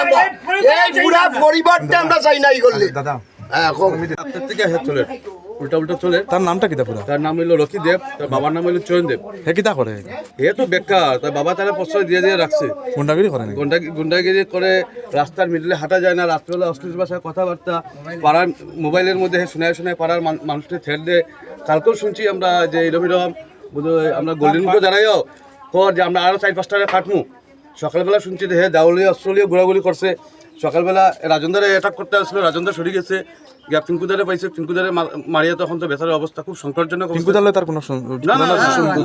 আমরা এই পুরা পরিবারটা আমরা চাই না করলে। দাদা হ্যাঁ থেকে চলে। উল্টা উল্টা চলে। তার নামটা কিতা পুরা? তার নাম হইল লক্ষ্মী দেব তার বাবার নাম হইল চয়ন দেব হে কিতা করে? এ তো বেকার তার বাবা তারা প্রশ্রয় দিয়ে দিয়ে রাখছে। গুন্ডাগিরি করে গুন্ডা গুন্ডাগিরি করে রাস্তার মিডলে হাঁটা যায় না রাত্রেবেলা অশ্লীল ভাষায় কথাবার্তা। পাড়ার মোবাইলের মধ্যে শোনায় শোনায় পাড়ার মান- মানুষকে ছেড় দেয় কালকেও শুনছি আমরা যে এরম এরম বোধহয় আমরা গোল্ডেন মুখে দাঁড়াইও কর যে আমরা আরও চার পাঁচটা কাটমু সকালবেলা শুনছি যে হে দাউলিয়া অস্ট্রেলিয়া ঘোরাঘুরি করছে। সকালবেলা রাজেন্দ্রে অ্যাটাক করতে আসলো রাজেন্দ্র সরে গেছে। গিয়া পিঙ্কুদারে পাইছে পিঙ্কুদারে মারিয়া তখন তো বেচারের অবস্থা খুব সংকটজনক। তাহলে তার কোনো না না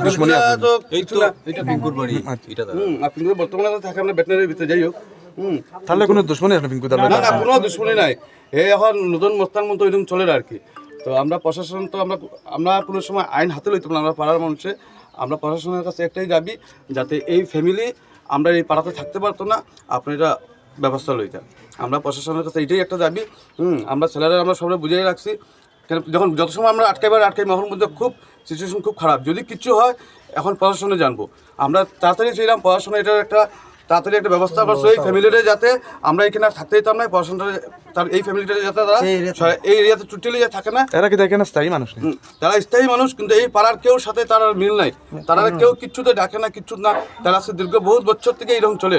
দুশ্মনী আছে তো কিছু না। এটা পিঙ্কুর বাড়ি হুম আর পিঙ্কুর বর্তমানে তো থাকে আমরা ব্যাটনারির ভিতরে যাই হোক। হুম। তাহলে কোনো দুশ্মনী আছে না না না কোনো দুশ্মনী নাই। এ এখন নতুন মস্তান মতো এরকম চলে আর কি। তো আমরা প্রশাসন তো আমরা আমরা কোনো সময় আইন হাতে লইতাম না আমরা পাড়ার মানুষে। আমরা প্রশাসনের কাছে একটাই দাবি যাতে এই ফ্যামিলি আমরা এই পাড়াতে থাকতে পারতো না, আপনি এটা ব্যবস্থা লইতে আমরা প্রশাসনের কাছে এটাই একটা দাবি, হুম, আমরা ছেলেরা আমরা সবাই বুঝিয়ে রাখছি। কেন, যখন যত সময় আমরা আটকাইবার, আটকাই মহল মধ্যে খুব সিচুয়েশন খুব খারাপ। যদি কিছু হয়, এখন প্রশাসনে জানব। আমরা তাড়াতাড়ি চাইলাম প্রশাসনে এটার একটা তাড়াতাড়ি একটা ব্যবস্থা করছে এই ফ্যামিলিটা যাতে আমরা এখানে থাকতে দিতাম না পড়াশোনাটা তার এই ফ্যামিলিটা যাতে তারা এই এরিয়াতে চুটিলে থাকে না। এরা কি দেখে না স্থায়ী মানুষ তারা স্থায়ী মানুষ কিন্তু এই পাড়ার কেউ সাথে তার মিল নাই। তারা কেউ কিচ্ছুতে ডাকে না কিচ্ছু না। তারা আছে দীর্ঘ বহুত বছর থেকে এইরকম চলে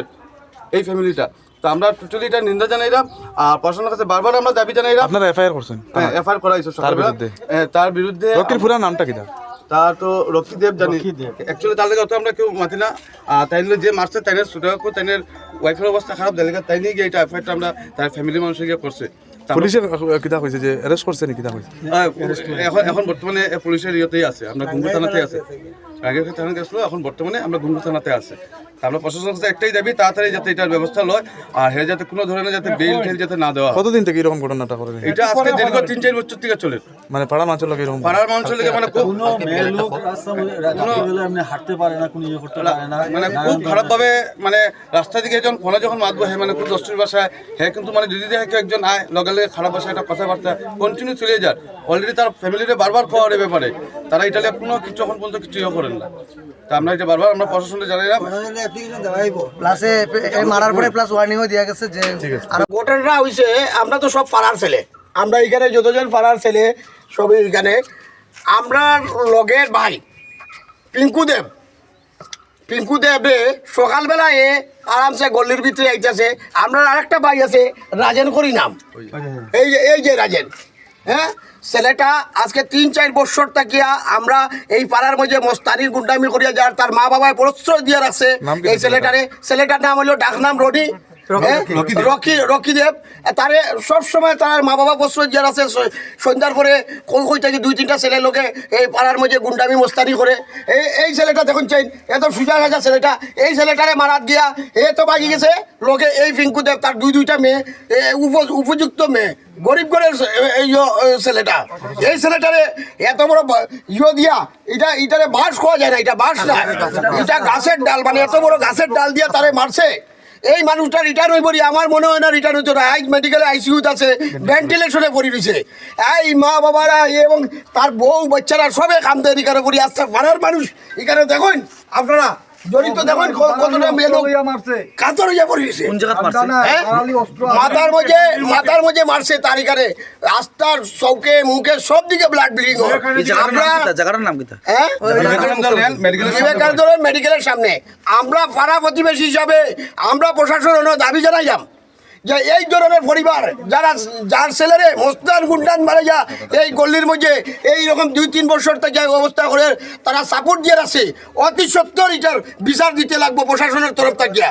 এই ফ্যামিলিটা তো আমরা টোটালি এটা নিন্দা জানাইলাম আর প্রশাসনের কাছে বারবার আমরা দাবি জানাইলাম আপনারা এফআইআর করছেন? হ্যাঁ এফআইআর করা হয়েছে সকালবেলা। বিরুদ্ধে? তার বিরুদ্ধে পুরা নামটা কিতা তার তো রকি জানি। অ্যাকচুয়ালি তার লেগে অত আমরা কেউ মাতি না। তাই নিয়ে যে মারছে তাই ওয়াইফের অবস্থা খারাপ তাই তাই নিয়ে গিয়ে এটা এফআইআরটা আমরা তার ফ্যামিলি মানুষের গিয়ে করছে। তা পুলিশে কিতা কইছে যে অ্যারেস্ট করছে নি কিতা কইছে এখন এখন বর্তমানে পুলিশের ইয়েতেই আছে আমরা গুঙ্গু থানাতে আছে। আগে থানা গেছিল এখন বর্তমানে আমরা গুঙ্গু থানাতে আছে। আমরা প্রশাসনের কাছে একটাই দাবি তাড়াতাড়ি যাতে এটার ব্যবস্থা লয় আর হে যাতে কোনো ধরনের যাতে বেল টেল যাতে না দেওয়া কতদিন থেকে এরকম ঘটনাটা করে এটা আজকে দীর্ঘ তিন চার বছর থেকে চলে। মানে পাড়া মানুষের লোক এরকম পাড়ার মানুষের লেগে মানে কোনো মেয়ে লোক রাস্তা এমনি হাঁটতে পারে না কোনো ইয়ে করতে পারে না। মানে খুব খারাপ মানে রাস্তা দিকে যখন ফোনে যখন মাতবো হ্যাঁ মানে খুব দশটির বাসায় হ্যাঁ কিন্তু মানে যদি দেখে একজন আয় লগে লগে খারাপ ভাষায় একটা কথাবার্তা কন্টিনিউ চলে যান অলরেডি তার ফ্যামিলিতে বারবার খাওয়ার এ ব্যাপারে। তারা ইটালিয়া কোনো কিছু এখন পর্যন্ত কিছু ইয়ে করেন না। তা আমরা এটা বারবার আমরা প্রশাসনকে জানাইলাম প্লাসে মারার পরে প্লাস ওয়ার্নিংও দেওয়া গেছে যে আর ঘটনাটা হয়েছে আমরা তো সব পাড়ার ছেলে। আমরা এখানে যতজন পাড়ার ছেলে সবই এখানে। আমরা লগের ভাই পিঙ্কু দেব। পিঙ্কু দেবে সকালবেলায় এ আরামসে গল্লির ভিতরে আইতেছে। আমরা আরেকটা ভাই আছে রাজেন করি নাম। এই যে এই যে রাজেন হ্যাঁ? ছেলেটা আজকে তিন চার বছর থাকিয়া আমরা এই পাড়ার মধ্যে মস্তানির গুন্ডামি করিয়া যার তার মা বাবায় প্রশ্রয় দিয়ে রাখছে। এই ছেলেটারে? ছেলেটার নাম হলো ডাকনাম রনি? রকি রকি দেব। তারে সব সময় তার মা বাবা প্রশ্রয় দিয়ে আছে সন্ধ্যার পরে কই থেকে দুই তিনটা ছেলে লোকে এই পাড়ার মধ্যে গুন্ডামি মস্তানি করে। এই এই ছেলেটা দেখুন চাই এত সুজা রাজা ছেলেটা। এই ছেলেটারে মারাত গিয়া এ তো বাগি গেছে। লোকে এই পিঙ্কু দেব তার দুই দুইটা মেয়ে উপযুক্ত মেয়ে গরিব ঘরের এই ছেলেটা। এই ছেলেটারে এত বড় ইয়ো দিয়া এটা এটারে বাঁশ খাওয়া যায় না এটা বাঁশ না। এটা গাছের ডাল মানে এত বড় গাছের ডাল দিয়া তারে মারছে। এই মানুষটা রিটার্ন হয়ে পড়ি আমার মনে হয় না রিটার্ন হচ্ছে না আজ মেডিকেলে আইসিউতে আছে ভেন্টিলেশনে পড়ি দিছে এই মা বাবারা এবং তার বউ, বাচ্চারা সবে কামতে এখানে করি আসছে পাড়ার মানুষ, এখানে দেখুন, আপনারা। জড়িত দেখুন কতটা মেয়ে কাতর হইয়া পড়িয়েছে হ্যাঁ? মাথার মধ্যে মাথার মধ্যে মারছে তার এখানে। রাস্তার চৌকে মুখে সব দিকে ব্লাড ব্লিডিং আমরা জায়গাটার নাম কি হ্যাঁ? বিবেকানন্দ মেডিকেলের সামনে। আমরা পাড়া প্রতিবেশী হিসাবে আমরা প্রশাসন দাবি জানাইলাম যে এই ধরনের পরিবার, যারা যার ছেলেরে মস্তান গুন্ডান মারে যা, এই গল্লির মধ্যে এই রকম দুই তিন বছর থেকে অবস্থা করে, তারা সাপোর্ট দিয়ে আছে অতি সত্তর এটার বিচার দিতে লাগবো প্রশাসনের তরফ থেকে।